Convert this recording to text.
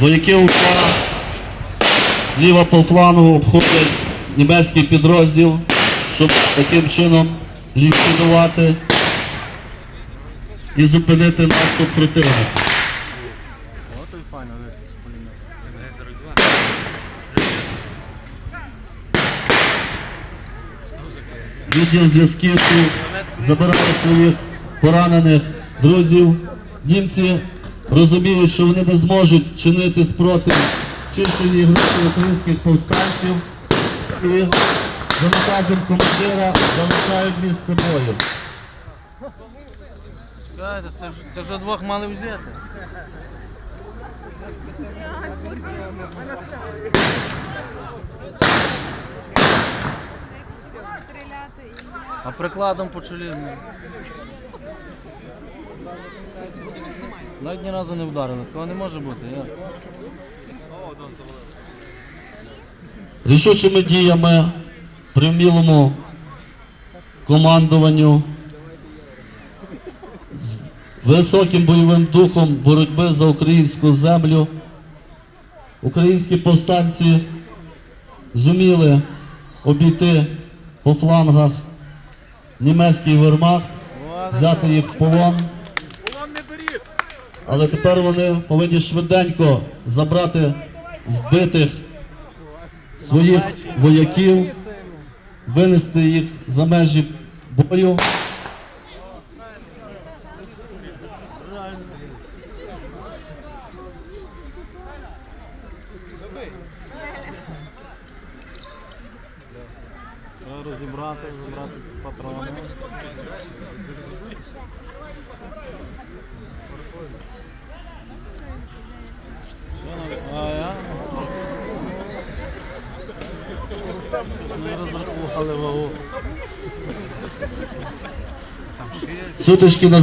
Вояки УПА зліва по флангу обходять німецький підрозділ, щоб таким чином ліквідувати і зупинити наступ противника. Відділ зв'язківців забирає своїх поранених друзів. Німці розуміють, що вони не зможуть чинити спротив чищеній групі українських повстанців і за наказом командира залишають місце бою. Чекайте, це, це вже двох мали взяти. А прикладом по чолі. Навіть ні разу не вдарили, такого не може бути. Я... Рішучими діями при вмілому командуванню, з високим бойовим духом боротьби за українську землю, українські повстанці зуміли обійти по флангах німецький вермахт, взяти їх в полон. Але тепер вони повинні швиденько забрати вбитих своїх вояків, винести їх за межі бою. Розібрати, забрати патрони. Що на- А я? Щось Не розрахували вагу. Сутички на